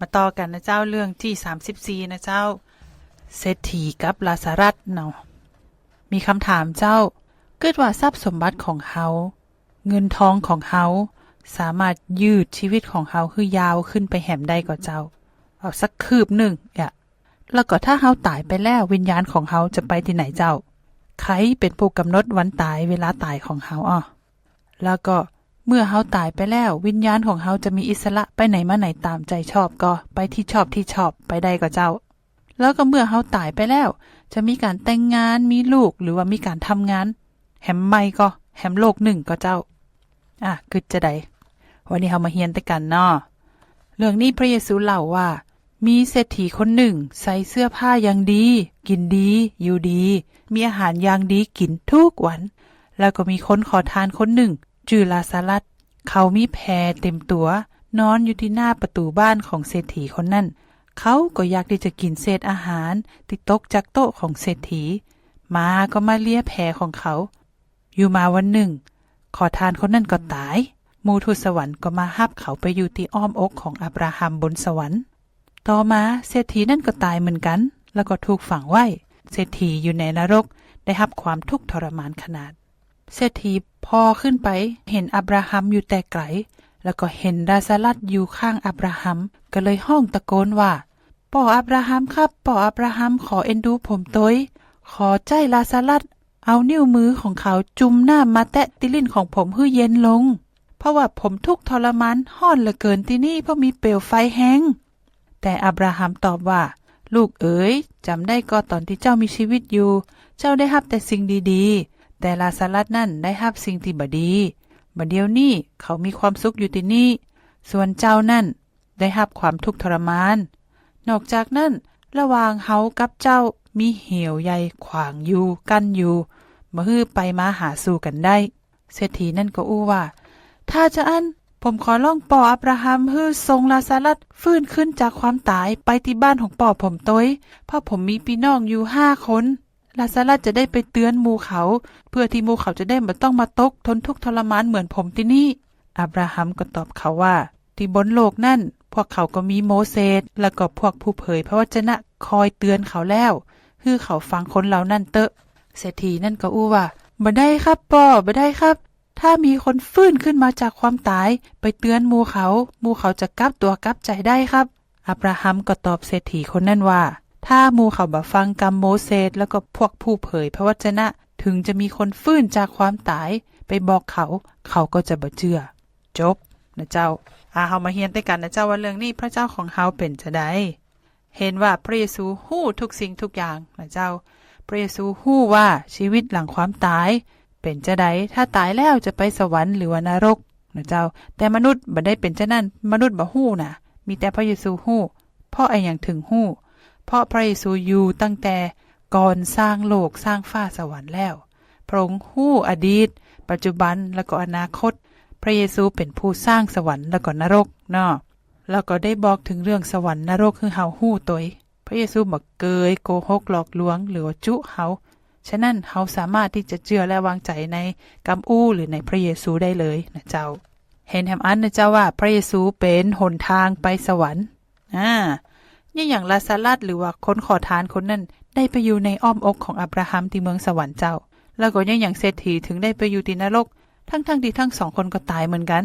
มาต่อกันนะเจ้าเรื่องที่34นะเจ้า เศรษฐีกับลาซารัสเนาะมีคำถามเจ้าเกิดว่าทรัพย์สมบัติของเฮาเงินทองของเฮาสามารถยืดชีวิตของเฮาคือยาวขึ้นไปแหมได้ก็เจ้า เอาสักคืบหนึ่งอะแล้วก็ถ้าเฮาตายไปแล้ววิญญาณของเฮาจะไปที่ไหนเจ้า ใครเป็นผู้กำหนดวันตายเวลาตายของเฮาอะแล้วก็ เมื่อเฮาตายไปแล้ว วิญญาณของเฮาจะมีอิสระไปไหนมาไหนตามใจชอบก็ ไปที่ชอบที่ชอบไปได้ก็เจ้า แล้วก็เมื่อเฮาตายไปแล้ว จะมีการแต่งงานมีลูกหรือว่ามีการทำงาน แหมไม่ก็ แหมโลกหนึ่งก็เจ้า อะคือจะได้วันนี้เฮามาเฮียนแต่กันเนาะเรื่องนี้พระเยซูเล่าว่า มีเศรษฐีคนหนึ่ง ใส่เสื้อผ้าอย่างดี กินดี อยู่ดี มีอาหารอย่างดีกินทุกวัน แล้วก็มีคนขอทานคนหนึ่ง จือลาซาลัดเขามีแพรเต็มตัว นอนอยู่ที่หน้าประตูบ้านของเศรษฐีคนนั้น เขาก็อยากที่จะกินเศษอาหารที่ตกจากโต๊ะของเศรษฐีมาก็มาเลียแพรของเขา อยู่มาวันหนึ่ง ขอทานคนนั้นก็ตาย มูทูสวรรค์ก็มาฮับเขาไปอยู่ที่อ้อมอกของอับราฮัมบนสวรรค์ ต่อมาเศรษฐีนั่นก็ตายเหมือนกัน แล้วก็ถูกฝังไว้ เศรษฐีอยู่ในนรกได้รับความทุกข์ทรมานขนาด เศรษฐีพอขึ้นไปเห็นอับราฮัมอยู่แต่ไกล แล้วก็เห็นดาซาลัดอยู่ข้างอับราฮัม ก็เลยห้องตะโกนว่าป่ออับราฮัมครับป่ออับราฮัมขอเอ็นดูผมตัวขอใจลาซาลัดเอานิ้วมือของเขาจุ่มหน้ามาแตะติลิ่นของผมให้เย็นลง เพราะว่าผมทุกข์ทรมานห้อนเหลือเกินที่นี่เพราะมีเปลวไฟแห้งแต่อับราฮัมตอบว่า ลูกเอ๋ยจำได้ก็ตอนที่เจ้ามีชีวิตอยู่ เจ้าได้รับแต่สิ่งดีๆ แต่ลาซาลัดนั่นได้รับสิ่งที่บดีบัดเดียวนี้เขามีความสุขอยู่ที่นี่ ส่วนเจ้านั่นได้รับความทุกข์ทรมาน นอกจากนั้น ระหว่างเฮากับเจ้ามีเหวใหญ่ขวางอยู่กั้นอยู่มาฮื้อไปมาหาสู่กันได้ เศรษฐีนั่นก็อู้ว่า ถ้าจะอันผมขอล่องป่ออับราฮัมฮื้อทรงลาซาลัดฟื้นขึ้นจากความตายไปที่บ้านของป่อผมต้ยเพราะผมมีพี่น้องอยู่ห้าคน ลาซาลัดจะได้ไปเตือนหมูเขา เพื่อที่หมูเขาจะได้ไม่ต้องมาตกทนทุกข์ทรมานเหมือนผมที่นี่ อับราฮัมก็ตอบเขาว่า ที่บนโลกนั่น พวกเขาก็มีโมเสสแล้วก็พวกผู้เผยพระวจนะคอยเตือนเขาแล้วคือเขาฟังคนเหล่านั้นเตอะเศรษฐีนั่นก็อู้ว่าบ่ได้ครับป่อบ่ได้ครับ ถ้ามีคนฟื้นขึ้นมาจากความตาย ไปเตือนหมูเขาหมูเขาจะกลับตัวกลับใจได้ครับ อับราฮัมก็ตอบเศรษฐีคนนั้นว่า ถ้ามูเขาบ่ฟังกรรมโมเสสแล้วก็พวกผู้เผยพระวจนะถึงจะมีคนฟื้นจากความตายไปบอกเขา เขาก็จะบ่เชื่อ จบนะเจ้าอาเฮามาเฮียนด้วยกันนะเจ้าว่าเรื่องนี้พระเจ้าของเฮาเป็นจะได้เห็นว่าพระเยซูฮู้ทุกสิ่งทุกอย่างนะเจ้า พระเยซูฮู้ว่าชีวิตหลังความตาย เป็นจะไดถ้าตายแล้วจะไปสวรรค์หรือว่านรกนะเจ้า แต่มนุษย์บ่ได้เป็นจะนั่นมนุษย์บ่ฮู้นะมีแต่พระเยซูฮู้เพราะไอ้อย่างถึงฮู้ เพราะพระเยซูอยู่ตั้งแต่ก่อนสร้างโลกสร้างฟ้าสวรรค์แล้ว พระองค์ฮู้อดีต ปัจจุบันและก็อนาคต พระเยซูเป็นผู้สร้างสวรรค์และก็นรกเนาะแล้วก็ได้บอกถึงเรื่องสวรรค์นรกคือเฮาฮู้ตัวพระเยซูบอกเกยโกหกหลอกลวง หรือจุเฮาฉะนั้นเฮาสามารถที่จะเชื่อและวางใจในกำอู้หรือในพระเยซูได้เลยนะเจ้า เห็นแฮมอันนะเจ้าว่าพระเยซูเป็นหนทางไปสวรรค์อ่า นี่อย่างลาซาลัดหรือว่าคนขอทานคนนั้นได้ไปอยู่ในอ้อมอกของอับราฮัมที่เมืองสวรรค์เจ้า แล้วก็ยังอย่างเศรษฐีถึงได้ไปอยู่ที่นรก ทั้งๆทที่ทั้งสองคนก็ตายเหมือนกัน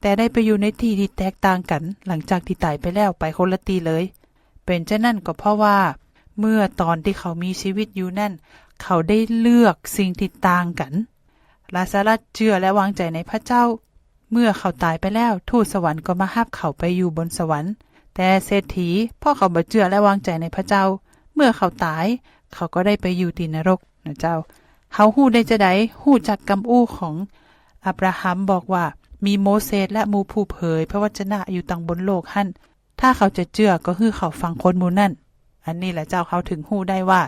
แต่ได้ไปอยู่ในที่ที่แตกต่างกัน หลังจากที่ตายไปแล้วไปคนละตีเลย เป็นเช่นนั้นก็เพราะว่า เมื่อตอนที่เขามีชีวิตอยู่นั่น เขาได้เลือกสิ่งที่ต่างกันลาซาลัสเชื่อและวางใจในพระเจ้า เมื่อเขาตายไปแล้วทูตสวรรค์ก็มาฮับเขาไปอยู่บนสวรรค์ แต่เศรษฐีพ่อเขาบ่เชื่อและวางใจในพระเจ้า เมื่อเขาตาย เขาก็ได้ไปอยู่ที่นรกนะเจ้าเขาหู้ได้จะได้หู้จากกำอู้ของอับราฮัมบอกว่ามีโมเสสและมูผู้เผย พระวจนะอยู่ตังบนโลกหั่นถ้าเขาจะเชื่อก็คือเขาฟังคนมูนั่น อันนี้แหละเจ้าเขาถึงหู้ได้ว่า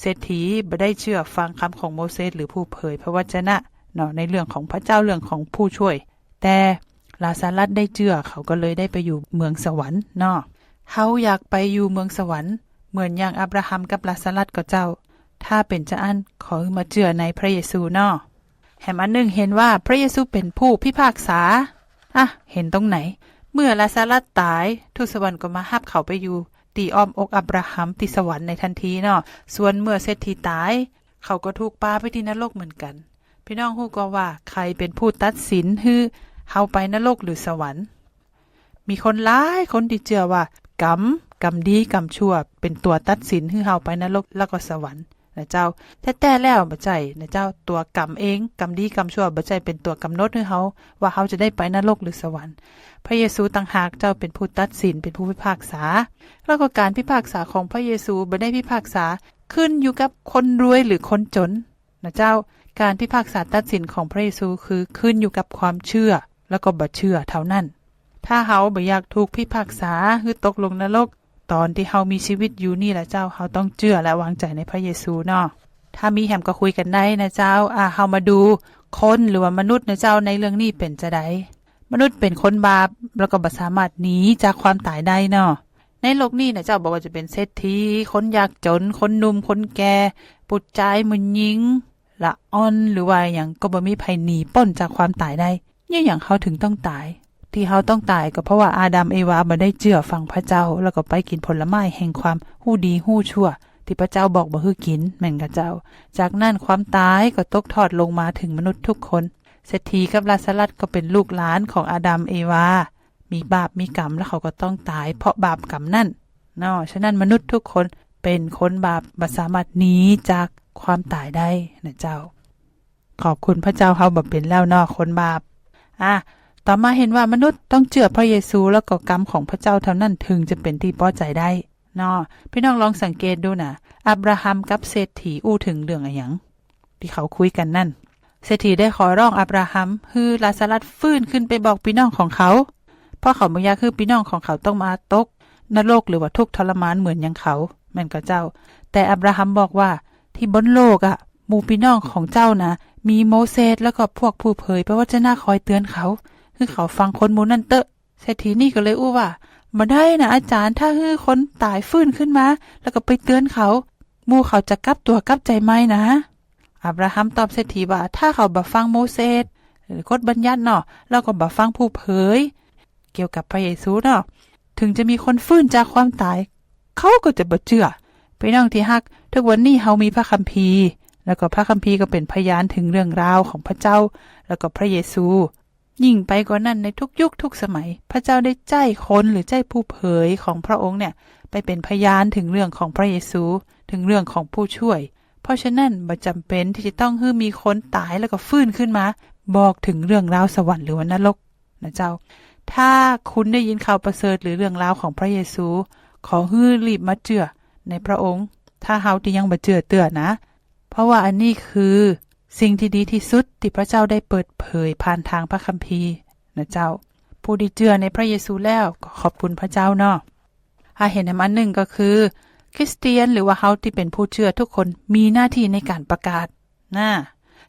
เศรษฐีบ่ได้เชื่อฟังคำของโมเสสหรือผู้เผย พระวจนะเนาะในเรื่องของพระเจ้าเรื่องของผู้ช่วย แต่ ลาซาลัสได้เชื่อเขาก็เลยได้ไปอยู่เมืองสวรรค์เนาะเขาอยากไปอยู่เมืองสวรรค์ เหมือนอย่างอับราฮัมกับลาซาลัสก็เจ้า ถ้าเป็นจะอันขอมาเชื่อในพระเยซูเนาะแหมอันหนึ่งเห็นว่าพระเยซูเป็นผู้พิพากษา อะ เห็นตรงไหน เมื่อลาซารัสตายทูตสวรรค์ก็มาฮับเขาไปอยู่ ตีอ้อมอกอับราฮัมติสวรรค์ในทันทีเนาะ ส่วนเมื่อเศรษฐีตาย เขาก็ถูกปาไปที่นรกเหมือนกัน พี่น้องฮู้ก็ว่าใครเป็นผู้ตัดสินฮือ เฮาไปนรกหรือสวรรค์ มีคนหลายคนที่เชื่อว่ากรรมกรรมดีกรรมชั่ว เป็นตัวตัดสินให้เฮาไปนรกแล้วก็สวรรค์นะเจ้าแต่แต่แล้วบ่ใจนะเจ้าตัวกรรมเองกรรมดีกรรมชั่วบ่ใจเป็นตัวกำหนดให้เฮาว่าเฮาจะได้ไปนรกหรือสวรรค์ พระเยซูต่างหากเจ้าเป็นผู้ตัดสินเป็นผู้พิพากษา แล้วก็การพิพากษาของพระเยซูบ่ได้พิพากษาขึ้นอยู่กับคนรวยหรือคนจนนะเจ้าการพิพากษาตัดสินของพระเยซูคือขึ้นอยู่กับความเชื่อ แล้วก็บ่เชื่อเท่านั้น ถ้าเฮาบ่อยากถูกพิพากษาหรือตกลงนรก ตอนที่เฮามีชีวิตอยู่นี่แหละเจ้าเฮาต้องเชื่อและวางใจในพระเยซูเนาะถ้ามีแหมก็คุยกันได้นะเจ้า อ่าเฮามาดูคนหรือว่ามนุษย์นะเจ้าในเรื่องนี้เป็นจะไดมนุษย์เป็นคนบาปแล้วก็บ่สามารถหนีจากความตายได้เนาะในโลกนี้นะเจ้าบอกว่าจะเป็นเศรษฐีคนยากจน คนหนุ่มคนแก่ปุจจายมึนยิงละอ่อนหรือว่าอย่างก็บ่มีภัยหนีป้นจากความตายได้ เนี่ยอย่างเขาถึงต้องตาย ที่เขาต้องตายก็เพราะว่าอาดัมเอวาบ่ได้เชื่อฟังพระเจ้า แล้วก็ไปกินผลไม้แห่งความหู้ดีหู้ชั่ว ที่พระเจ้าบอกบ่ให้กินแม่นกับเจ้า จากนั้นความตายก็ตกทอดลงมาถึงมนุษย์ทุกคนเศรษฐีกับลาซารัสก็เป็นลูกหลานของอาดัมเอวา มีบาปมีกรรมแล้วเขาก็ต้องตายเพราะบาปกรรมนั่นเนาะฉะนั้นมนุษย์ทุกคนเป็นคนบาปบ่สามารถหนีจากความตายได้นะเจ้า ขอบคุณพระเจ้าเฮาบ่เป็นแล้วนาะคนบาป อะต่อมาเห็นว่ามนุษย์ต้องเชื่อพระเยซูแล้วก็กรรมของพระเจ้าเท่านั้นถึงจะเป็นที่พอใจได้เนาะพี่น้องลองสังเกตดูนะอับราฮัมกับเศรษฐีอู้ถึงเรื่องอะไรหยังที่เขาคุยกันนั่น เศรษฐีได้ขอร้องอับราฮัมฮือลาซารัสฟื้นขึ้นไปบอกพี่น้องของเขา เพราะเขาไม่อยากคือพี่น้องของเขาต้องมาตกนรกหรือว่าทุกทรมานเหมือนอย่างเขาแม่นกับเจ้า แต่อับราฮัมบอกว่าที่บนโลกอะ่ะ หมู่พี่น้องของเจ้านะมีโมเสสแล้วก็พวกผู้เผยพระวจนะคอยเตือนเขา คือเขาฟังคนหมูนั่นเตอะเศรษฐีนี่ก็เลยอู้ว่ามาได้นะอาจารย์ถ้าฮือคนตายฟื้นขึ้นมา แล้วก็ไปเตือนเขาหมู่เขาจะกลับตัวกลับใจไหมนะ อับราฮัมตอบเศรษฐีว่า ถ้าเขาบ่ฟังโมเสสหรือกฎบัญญัติเนาะแล้วก็บ่ฟังผู้เผย เกี่ยวกับพระเยซูเนาะถึงจะมีคนฟื้นจากความตาย เขาก็จะบ่เชื่อพี่น้องที่ฮักทุกวันนี้เฮามีพระคัมภีร์ แล้วก็พระคัมภีร์ก็เป็นพยานถึงเรื่องราวของพระเจ้า แล้วก็พระเยซู ยิ่งไปกว่านั้นในทุกยุคทุกสมัย พระเจ้าได้ใจคนหรือใจผู้เผยของพระองค์เนี่ยไปเป็นพยานถึงเรื่องของพระเยซูถึงเรื่องของผู้ช่วย เพราะฉะนั้นบ่จำเป็นที่จะต้องให้มีคนตายแล้วก็ฟื้นขึ้นมา บอกถึงเรื่องราวสวรรค์หรือว่านรกนะเจ้า ถ้าคุณได้ยินข่าวประเสริฐหรือเรื่องราวของพระเยซู ขอฮื้อรีบมาเจือในพระองค์ ถ้าเฮาที่ยังบ่เจือเตือนะ เพราะว่าอันนี้คือสิ่งที่ดีที่สุดที่พระเจ้าได้เปิดเผยผ่านทางพระคัมภีร์นะเจ้า ผู้ที่เจือในพระเยซูแล้วก็ขอบคุณพระเจ้าเนาะอาเห็นอันหนึ่งก็คือ คริสเตียนหรือว่าเฮาที่เป็นผู้เชื่อทุกคนมีหน้าที่ในการประกาศนะ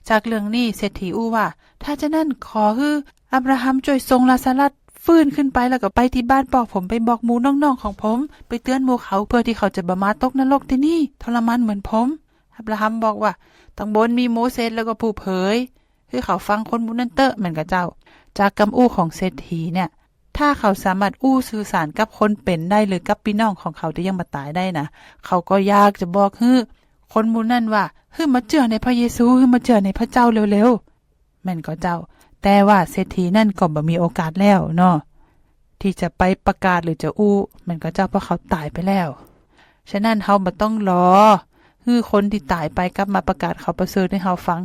จากเรื่องนี้เศรษฐีอู้ว่า ถ้าจะนั่นขอฮืออับราฮัมช่วยทรงลาซารัสฟื้นขึ้นไปแล้วก็ไปที่บ้านบอกผมไปบอกหมูน้องๆของผม ไปเตือนหมูเขาเพื่อที่เขาจะบ่มาตกนรกที่นี่ทรมานเหมือนผม อับราฮัมบอกว่าตั้งบนมีโมเสสแล้วก็ผู้เผย คือเขาฟังคนมูนันเตอร์เหมือนกับเจ้า จากคำอู้ของเศรษฐีเนี่ย ถ้าเขาสามารถอู้สื่อสารกับคนเป็นได้หรือกับพี่น้องของเขาที่ยังมาตายได้นะเขาก็ยากจะบอกฮือคนมูนั่นว่าฮือมาเชื่อในพระเยซูฮือมาเชื่อในพระเจ้าเร็วๆแม่นก็เจ้า แต่ว่าเศรษฐีนั่นก็บ่มีโอกาสแล้วเนาะที่จะไปประกาศหรือจะอู้มันก็เจ้าเพราะเขาตายไปแล้ว ฉะนั้นเฮาบ่ต้องรอ ฮือคนที่ตายไปกลับมาประกาศเขาประเสริฐให้เฮาฟัง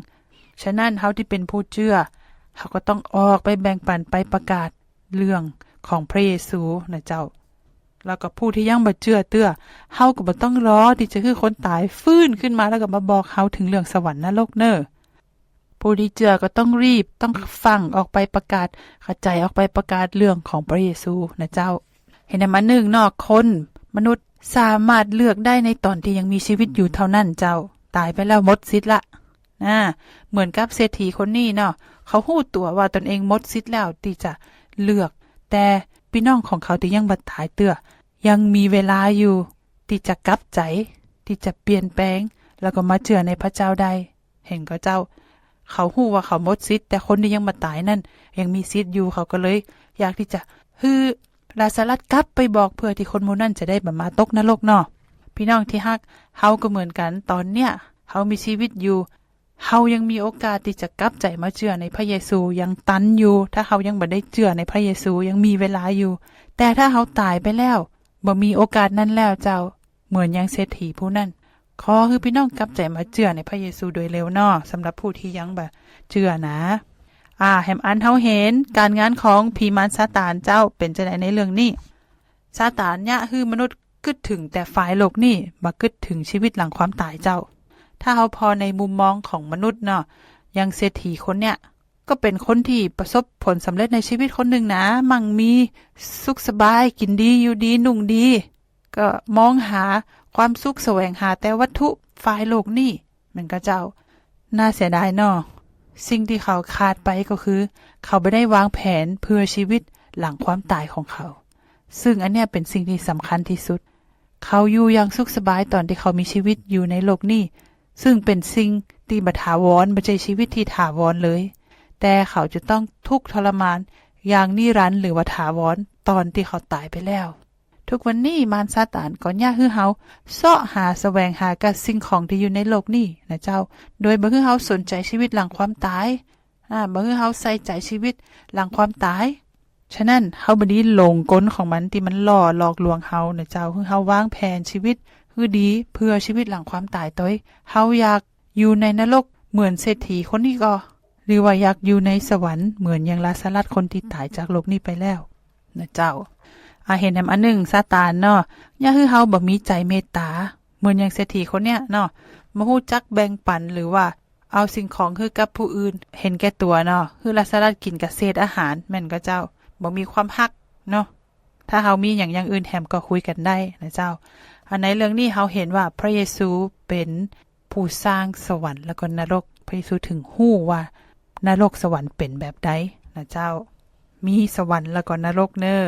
ฉะนั้นเฮาที่เป็นผู้เชื่อเขาก็ต้องออกไปแบ่งปันไปประกาศเรื่องของพระเยซูนะเจ้า แล้วก็ผู้ที่ยังบ่เชื่อเตื้อเฮาก็บ่ต้องรอที่จะคือคนตายฟื้นขึ้นมาแล้วก็มาบอกเฮาถึงเรื่องสวรรค์นรกเน้อผู้ที่เชื่อก็ต้องรีบต้องฟังออกไปประกาศกระจายออกไปประกาศเรื่องของพระเยซูนะเจ้า เห็นไหมมาหนึ่งนอกคน มนุษย์ สามารถเลือกได้ในตอนที่ยังมีชีวิตอยู่เท่านั้นเจ้า ตายไปแล้วหมดสิทธิ์ละนะเหมือนกับเศรษฐีคนนี้เนาะเขาหู้ตัวว่าตนเองหมดสิทธิ์แล้วที่จะเลือก แต่พี่น้องของเขาที่ยังบัดตายเตื้อยังมีเวลาอยู่ ที่จะกลับใจ ที่จะเปลี่ยนแปลง แล้วก็มาเชื่อในพระเจ้าได้เห็นก็เจ้า เขาหู้ว่าเขามดสิทธิ์แต่คนที่ยังมาตายนั่น ยังมีสิทธิ์อยู่เขาก็เลย อยากที่จะฮือ ลาสลัดกลับไปบอกเพื่อที่คนมูนั้นจะได้บ่มาตกนรกเนาะพี่น้องที่ฮักเฮาก็เหมือนกันตอนเนี้ยเฮามีชีวิตอยู่เฮายังมีโอกาสที่จะกลับใจมาเชื่อในพระเยซูยังตันอยู่ ถ้าเฮายังบ่ได้เชื่อในพระเยซูยังมีเวลาอยู่ แต่ถ้าเฮาตายไปแล้วบ่มีโอกาสนั้นแล้วเจ้า เหมือนยังเศรษฐีผู้นั้นขอคือพี่น้องกลับใจมาเชื่อในพระเยซูโดยเร็วนาะสำหรับผู้ที่ยังบ่เชื่อนะ อ่าแฮมอันเฮาเห็นการงานของพีมานซาตานเจ้าเป็นจังไดในเรื่องนี้ซาตานเนี่ยคือมนุษย์กึดถึงแต่ฝ่ายโลกนี่บ่กึดถึงชีวิตหลังความตายเจ้า ถ้าเฮาพอในมุมมองของมนุษย์เนาะยังเศรษฐีคนเนี่ยก็เป็นคนที่ประสบผลสำเร็จในชีวิตคนหนึ่งนะ มั่งมีสุขสบายกินดีอยู่ดีนุ่งดี ก็มองหาความสุขแสวงหาแต่วัตถุฝ่ายโลกนี่มันก็เจ้า น่าเสียดายเนาะ สิ่งที่เขาขาดไปก็คือ เขาไม่ได้วางแผนเพื่อชีวิตหลังความตายของเขา ซึ่งอันเนี้ยเป็นสิ่งที่สำคัญที่สุด เขาอยู่อย่างสุขสบายตอนที่เขามีชีวิตอยู่ในโลกนี้ ซึ่งเป็นสิ่งที่บัถาวรไม่ใช่ชีวิตที่ถาวรเลย แต่เขาจะต้องทุกข์ทรมานอย่างนิรันดร์หรือว่าถาวรตอนที่เขาตายไปแล้ว ทุกวันนี้มารซาตานก็ย่าฮือเฮาเสาะหาแสวงหากับสิ่งของที่อยู่ในโลกนี้นะเจ้า โดยบ่คือเฮาสนใจชีวิตหลังความตายอ่าบ่คือเฮาใส่ใจชีวิตหลังความตาย ฉะนั้นเฮาบ่ไดีหลงกลของมันที่มันหล่อหลอกลวงเฮานะเจ้าคือเฮาวางแผนชีวิตคือดีเพื่อชีวิตหลังความตายตัวเองเฮาอยากอยู่ในนรกเหมือนเศรษฐีคนนี้ก็หรือว่าอยากอยู่ในสวรรค์เหมือนอย่างลาสลัดคนที่ตายจากโลกนี้ไปแล้วนะเจ้า อาเห็นแหมอันหนึ่งซาตานเนาะย่าคือเฮาบ่มีใจเมตตา เหมือนอย่างเศรษฐีคนเนี้ยเนาะบ่ฮู้จักแบ่งปันหรือว่า เอาสิ่งของคือกับผู้อื่น เห็นแก่ตัวเนาะคือลักษณะกินกับเศษอาหารแม่นก็เจ้าบ่มีความฮักเนาะถ้าเฮามีอย่างอย่างอื่นแถมก็คุยกันได้นะเจ้า อันในเรื่องนี้เฮาเห็นว่าพระเยซูเป็นผู้สร้างสวรรค์แล้วก็นรก พระเยซูถึงฮู้ว่านรกสวรรค์เป็นแบบใดนะเจ้า มีสวรรค์แล้วก็นรกเน้อ